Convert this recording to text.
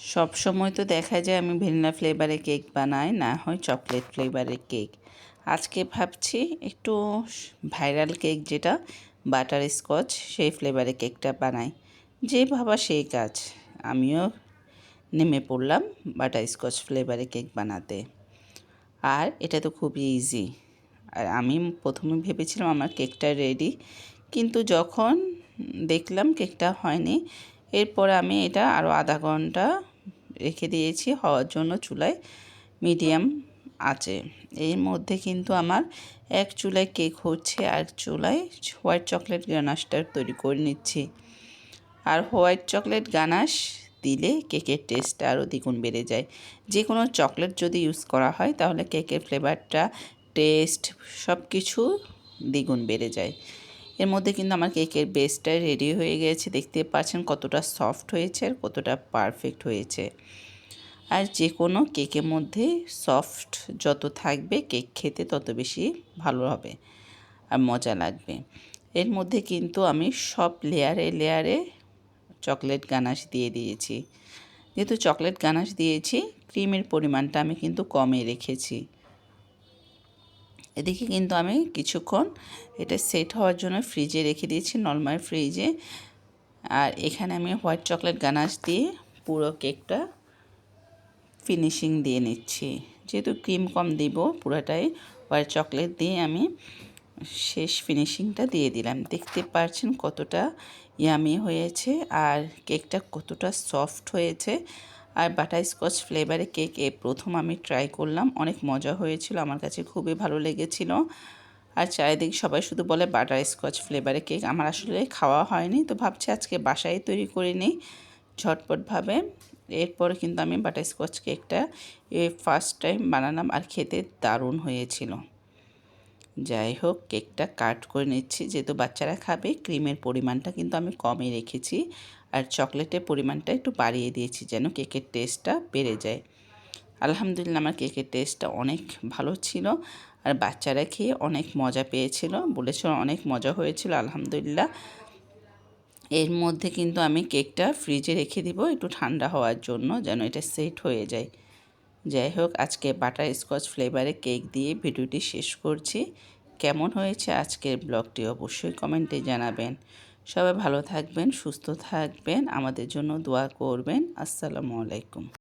সব সময় তো দেখা যায় আমি ভ্যানিলা ফ্লেভারে কেক বানাই, না হয় চকলেট ফ্লেভারের কেক। আজকে ভাবছি একটু ভাইরাল কেক যেটা, বাটার স্কচ, সেই ফ্লেভারে কেকটা বানাই। যে ভাবা সেই কাজ। আমিও নেমে পড়লাম বাটার স্কচ ফ্লেভারে কেক বানাতে। আর এটা তো খুবই ইজি আর আমি প্রথমে ভেবেছিলাম আমার কেকটা রেডি কিন্তু যখন দেখলাম কেকটা হয়নি, এরপর আমি এটা আরও আধা ঘণ্টা রেখে দিয়েছি হওয়ার জন্য চুলায় মিডিয়াম আছে। এর মধ্যে কিন্তু আমার এক চুলায় কেক হচ্ছে আর চুলায় হোয়াইট চকলেট গানাশটা তৈরি করে নিচ্ছি। আর হোয়াইট চকলেট গানাশ দিলে কেকের টেস্টটা আরও দ্বিগুণ বেড়ে যায়। যে কোনো চকলেট যদি ইউজ করা হয় তাহলে কেকের ফ্লেভারটা, টেস্ট সব কিছু দ্বিগুণ বেড়ে যায়। এর মধ্যে কিন্তু আমার কেকের বেসটা রেডি হয়ে গেছে। দেখতে পাচ্ছেন কতটা সফট হয়েছে আর কতটা পারফেক্ট হয়েছে। আর যে কোনো কেকের মধ্যে সফট যত থাকবে, কেক খেতে তত বেশি ভালো হবে আর মজা লাগবে। এর মধ্যে কিন্তু আমি সব লেয়ারে লেয়ারে চকলেট গানাশ দিয়ে দিয়েছি। যেহেতু চকলেট গানাশ দিয়েছি, ক্রিমের পরিমাণটা আমি কিন্তু কমে রেখেছি। এদিকে কিন্তু আমি কিছুক্ষণ এটা সেট হওয়ার জন্য ফ্রিজে রেখে দিয়েছি, নর্মাল ফ্রিজে। আর এখানে আমি হোয়াইট চকলেট গানাশ দিয়ে পুরো কেকটা ফিনিশিং দিয়ে নিচ্ছি। যেহেতু ক্রিম কম দিব, পুরোটাই হোয়াইট চকলেট দিয়ে আমি শেষ ফিনিশিংটা দিয়ে দিলাম। দেখতে পারছেন কতটা ইয়ামি হয়েছে আর কেকটা কতটা সফট হয়েছে। আর বাটার স্কচ ফ্লেভারে কেক এ প্রথম আমি ট্রাই করলাম। অনেক মজা হয়েছিল, আমার কাছে খুবই ভালো লেগেছিল। আর চারিদিক সবাই শুধু বলে বাটার স্কচ ফ্লেভারে কেক, আমার আসলে খাওয়া হয়নি। তো ভাবছি আজকে বাসায় তৈরি করে নিই ঝটপটভাবে। এরপর কিন্তু আমি বাটার স্কচ কেকটা ফার্স্ট টাইম বানালাম আর খেতে দারুণ হয়েছিল। যাই হোক, কেকটা কাট করে নিচ্ছি। যেহেতু বাচ্চারা খাবে, ক্রিমের পরিমাণটা কিন্তু আমি কমই রেখেছি। আর চকলেটের পরিমাণটা একটু বাড়িয়ে দিয়েছি যেন কেকের টেস্টটা বেড়ে যায়। আলহামদুলিল্লাহ আমার কেকের টেস্টটা অনেক ভালো ছিল আর বাচ্চারা খেয়ে অনেক মজা পেয়েছিল বলেছিল অনেক মজা হয়েছিল, আলহামদুলিল্লাহ। এর মধ্যে কিন্তু আমি কেকটা ফ্রিজে রেখে দিব, একটু ঠান্ডা হওয়ার জন্য যেন এটা সেট হয়ে যায়। যাই হোক আজকে বাটার স্কচ ফ্লেভারে কেক দিয়ে ভিডিওটি শেষ করছি। কেমন হয়েছে আজকের ব্লগটি অবশ্যই কমেন্টে জানাবেন। সবাই ভালো থাকবেন, সুস্থ থাকবেন, আমাদের জন্য দোয়া করবেন। আসসালামু আলাইকুম।